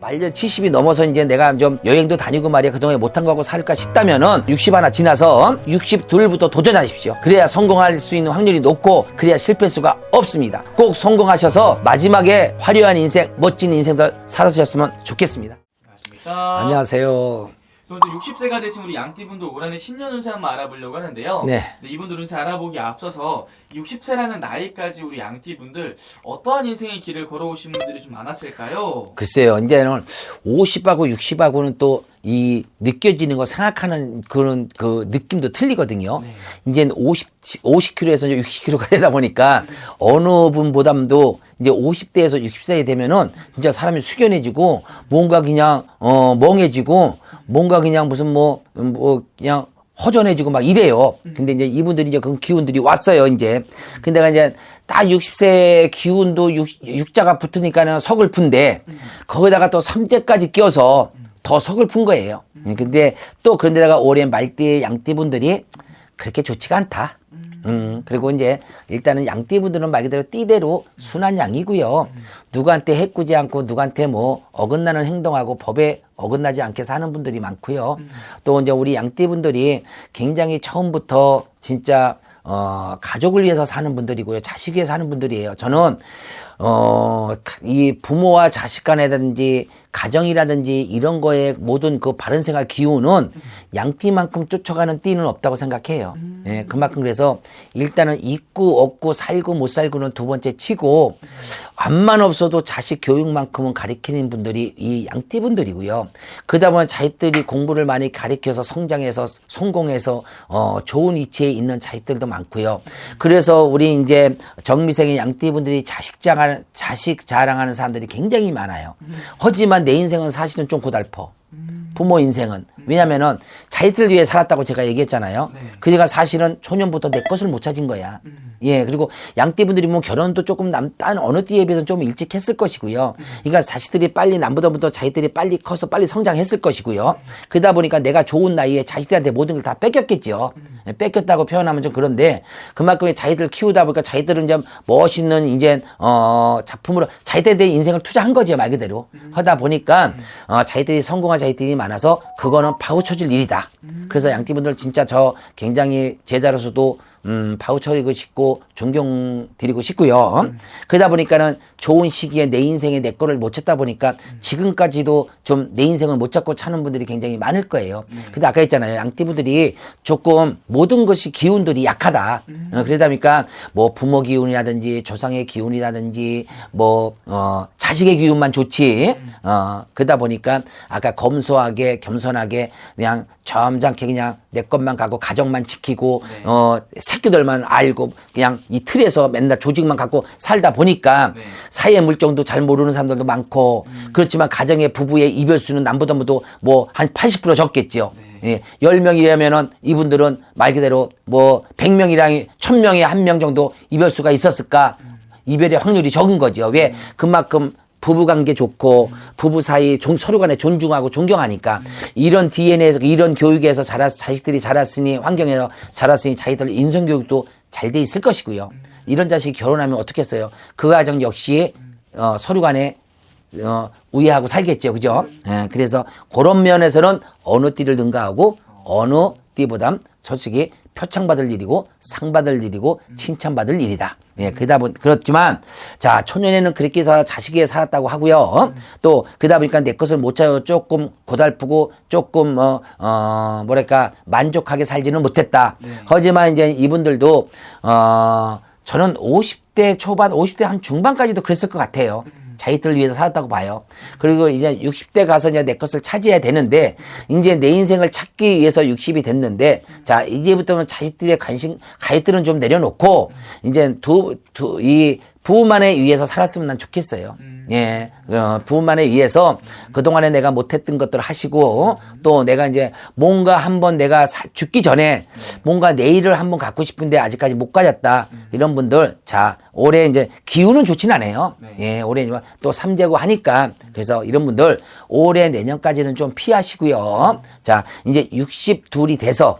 말년 70이 넘어서 이제 내가 좀 여행도 다니고 말이야 그동안에 못한 거하고 살까 싶다면은 60 하나 지나서 62부터 도전하십시오. 그래야 성공할 수 있는 확률이 높고 그래야 실패 수가 없습니다. 꼭 성공하셔서 마지막에 화려한 인생, 멋진 인생들 살아주셨으면 좋겠습니다. 안녕하십니까. 안녕하세요. 그래서 오늘 60세가 되신 우리 양띠분도 올한해 신년 운세 한번 알아보려고 하는데요. 네. 이분들 운세 알아보기 앞서서 60세라는 나이까지 우리 양띠분들 어떠한 인생의 길을 걸어오신 분들이 좀 많았을까요? 글쎄요, 이제는 50하고 60하고는 또 이 느껴지는 거 생각하는 그런 그 느낌도 틀리거든요. 네. 이제는 50, 50kg에서 60kg가 되다 보니까 어느 분보담도 이제 50대에서 60세에 되면은 진짜 사람이 숙연해지고 뭔가 그냥 어 멍해지고 뭔가 그냥 무슨 뭐 뭐 그냥 허전해지고 막 이래요. 근데 이제 이분들이 이제 그 기운들이 왔어요, 이제. 근데 이제 딱 60세 기운도 육, 육자가 붙으니까는 서글픈데 거기다가 또 3대까지 껴서 더 서글픈 거예요. 근데 또 그런데다가 올해 말띠 양띠분들이 그렇게 좋지가 않다. 음, 그리고 이제 일단은 양띠분들은 말 그대로 띠대로 순한 양이고요. 누구한테 해꾸지 않고 누구한테 뭐 어긋나는 행동하고 법에 어긋나지 않게 사는 분들이 많고요. 또 이제 우리 양띠분들이 굉장히 처음부터 진짜 어, 가족을 위해서 사는 분들이고요. 자식 위해 사는 분들이에요. 저는 어, 이 부모와 자식 간이라든지 가정이라든지 이런 거에 모든 그 바른 생활 기운은 양띠만큼 쫓아가는 띠는 없다고 생각해요. 예, 그만큼 그래서 일단은 있고 없고 살고 못 살고는 두 번째 치고 암만 없어도 자식 교육만큼은 가리키는 분들이 이 양띠 분들이고요. 그러다 보면 자식들이 공부를 많이 가리켜서 성장해서 성공해서 어, 좋은 위치에 있는 자식들도 많고요. 그래서 우리 이제 정미생의 양띠 분들이 자식 자랑하는 자식 자랑하는 사람들이 굉장히 많아요. 하지만 내 인생은 사실은 좀 고달퍼. 부모 인생은 왜냐면은 자식들 위해 살았다고 제가 얘기했잖아요. 네. 그러니까 사실은 초년부터 내 것을 못 찾은 거야. 예, 그리고 양띠분들이 뭐 결혼도 조금 남, 딴 어느 띠에 비해서 좀 일찍 했을 것이고요. 그러니까 자식들이 빨리 남보다부터 자식들이 빨리 커서 빨리 성장했을 것이고요. 그러다 보니까 내가 좋은 나이에 자식들한테 모든 걸 다 뺏겼겠죠. 예, 뺏겼다고 표현하면 좀 그런데 그만큼 자기들 키우다 보니까 자기들은 좀 멋있는 이제 어 작품으로 자기들에 인생을 투자한 거죠 말 그대로 하다 보니까 어 자기들이 성공한 자기들이 많아서 그거는 파우쳐질 일이다. 그래서 양띠분들 진짜 저 굉장히 제자로서도 음, 파우쳐리고 싶고 존경 드리고 싶고요. 그러다 보니까는 좋은 시기에 내 인생에 내 거를 못 찾다 보니까 지금까지도 좀 내 인생을 못 찾고 찾는 분들이 굉장히 많을 거예요. 근데 아까 했잖아요. 양띠분들이 조금 모든 것이 기운들이 약하다. 어, 그러다 보니까 뭐 부모 기운이라든지 조상의 기운이라든지 뭐, 어, 자식의 기운만 좋지. 어, 그러다 보니까 아까 검소하게 겸손하게 그냥 점잖게 그냥 내 것만 가고 가정만 지키고 네. 어, 새끼들만 알고 그냥 이 틀에서 맨날 조직만 갖고 살다 보니까 네. 사회 물정도 잘 모르는 사람들도 많고 그렇지만 가정의 부부의 이별 수는 남보다 뭐한 80% 적겠죠. 예, 10명이라면은 이분들은 말 그대로 뭐 100명이랑 1000명에 한 명 정도 이별 수가 있었을까? 이별의 확률이 적은 거죠. 왜? 그만큼 부부 관계 좋고 부부 사이 종- 서로 간에 존중하고 존경하니까 이런 DNA에서 이런 교육에서 자랐 자식들이 자랐으니 환경에서 자랐으니 자기들 인성 교육도 잘 돼 있을 것이고요. 이런 자식이 결혼하면 어떻겠어요? 그 가정 역시 어, 서로 간에 어, 우애하고 살겠죠. 그죠? 예, 그래서 그런 면에서는 어느 띠를 능가하고 어느 띠보단 솔직히 표창받을 일이고 상 받을 일이고 칭찬받을 일이다. 예, 그러다 보 그렇지만 자, 초년에는 그렇게 해서 자식에 살았다고 하고요. 또 그러다 보니까 내 것을 못 찾아 조금 고달프고 조금 어, 어 뭐랄까 만족하게 살지는 못했다. 네. 하지만 이제 이분들도 어 저는 50대 초반, 50대 한 중반까지도 그랬을 것 같아요. 자기들 위해서 살았다고 봐요. 그리고 이제 60대 가서 이제 내 것을 차지해야 되는데, 이제 내 인생을 찾기 위해서 60이 됐는데, 자, 이제부터는 자식들의 관심, 가입들은 좀 내려놓고, 이제 두, 두, 이 부부만에 의해서 살았으면 난 좋겠어요. 예, 어, 부부만에 의해서 그동안에 내가 못했던 것들을 하시고, 또 내가 이제 뭔가 한번 내가 사- 죽기 전에 뭔가 내일을 한번 갖고 싶은데 아직까지 못 가졌다. 이런 분들, 자, 올해 이제 기운은 좋진 않아요. 네. 예, 올해 또 삼재고 하니까 그래서 이런 분들 올해 내년까지는 좀 피하시고요. 자, 이제 62이 돼서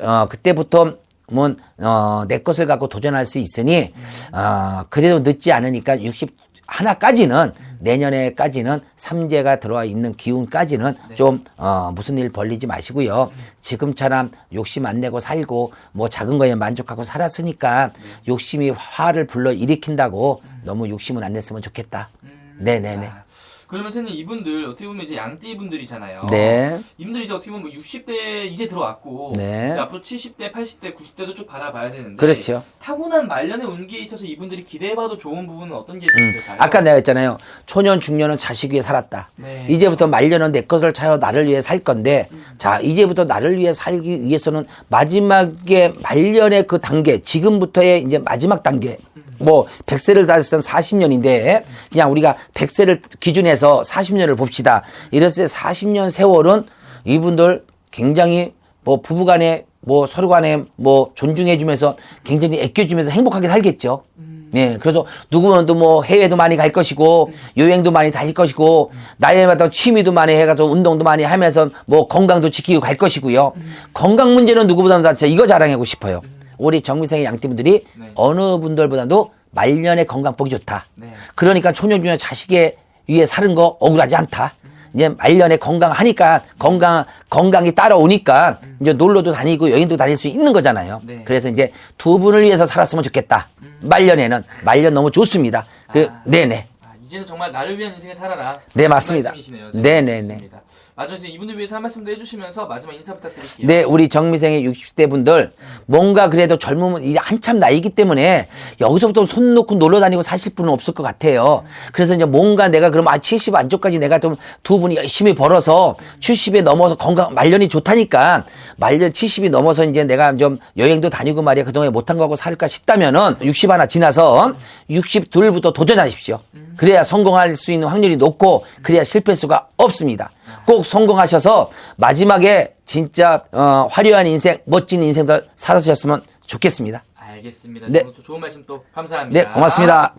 어, 그때부터 뭐, 어, 내 것을 갖고 도전할 수 있으니, 어, 그래도 늦지 않으니까 60, 하나까지는 내년에까지는 삼재가 들어와 있는 기운까지는 네. 좀 어, 무슨 일 벌리지 마시고요. 지금처럼 욕심 안 내고 살고 뭐 작은 거에 만족하고 살았으니까 욕심이 화를 불러 일으킨다고 너무 욕심은 안 냈으면 좋겠다. 음, 네네네. 아, 그러면 선생님 이분들 어떻게 보면 이제 양띠 분들이잖아요. 네. 이분들이 이제 어떻게 보면 뭐 60대 이제 들어왔고 네. 이제 앞으로 70대, 80대, 90대도 쭉 바라봐야 되는데 그렇죠. 타고난 말년의 운기에 있어서 이분들이 기대해봐도 좋은 부분은 어떤 게 음. 있을까요? 아까 내가 했잖아요. 초년 중년은 자식 위해 살았다. 네. 이제부터 말년은 내 것을 차여 나를 위해 살 건데 자 이제부터 나를 위해 살기 위해서는 마지막에 말년의 그 단계 지금부터의 이제 마지막 단계 뭐 100세를 다했을 땐 40년인데 그냥 우리가 100세를 기준해서 40년을 봅시다. 이랬을 때 40년 세월은 이분들 굉장히 뭐 부부간에 뭐 서로 간에 뭐 존중해주면서 굉장히 아껴주면서 행복하게 살겠죠. 네, 그래서 누구는 또 뭐 해외도 많이 갈 것이고 여행도 많이 다닐 것이고 나이마다 취미도 많이 해가서 운동도 많이 하면서 뭐 건강도 지키고 갈 것이고요. 건강 문제는 누구보다도 저 이거 자랑하고 싶어요. 우리 정미생의 양띠분들이 네. 어느 분들보다도 말년의 건강 보기 좋다. 네. 그러니까 초년중년 자식에 위해 사는 거 억울하지 않다. 이제 말년에 건강하니까 건강 건강이 따라오니까 이제 놀러도 다니고 여행도 다닐 수 있는 거잖아요. 네. 그래서 이제 두 분을 위해서 살았으면 좋겠다. 말년에는 말년 너무 좋습니다. 그 아. 네네. 아, 이제는 정말 나를 위한 인생을 살아라. 네, 맞습니다. 네, 네, 네. 좋습니다. 마지막으로 선생님, 이분들 위해서 한 말씀 도 해주시면서 마지막 인사 부탁드릴게요. 네, 우리 정미생의 60대 분들 뭔가 그래도 젊으면 이제 한참 나이기 때문에 여기서부터 손 놓고 놀러 다니고 사실 분은 없을 것 같아요. 그래서 이제 뭔가 내가 그럼 아, 70 안쪽까지 내가 좀 두 분이 열심히 벌어서 70에 넘어서 건강 말년이 좋다니까 말년 70이 넘어서 이제 내가 좀 여행도 다니고 말이야 그동안에 못한 거하고 살까 싶다면은 60 하나 지나서 62부터 도전하십시오. 그래야 성공할 수 있는 확률이 높고 그래야 실패 수가 없습니다. 꼭 성공하셔서 마지막에 진짜 어, 화려한 인생, 멋진 인생들 살아주셨으면 좋겠습니다. 알겠습니다. 네. 오늘 또 좋은 말씀 또 감사합니다. 네, 고맙습니다.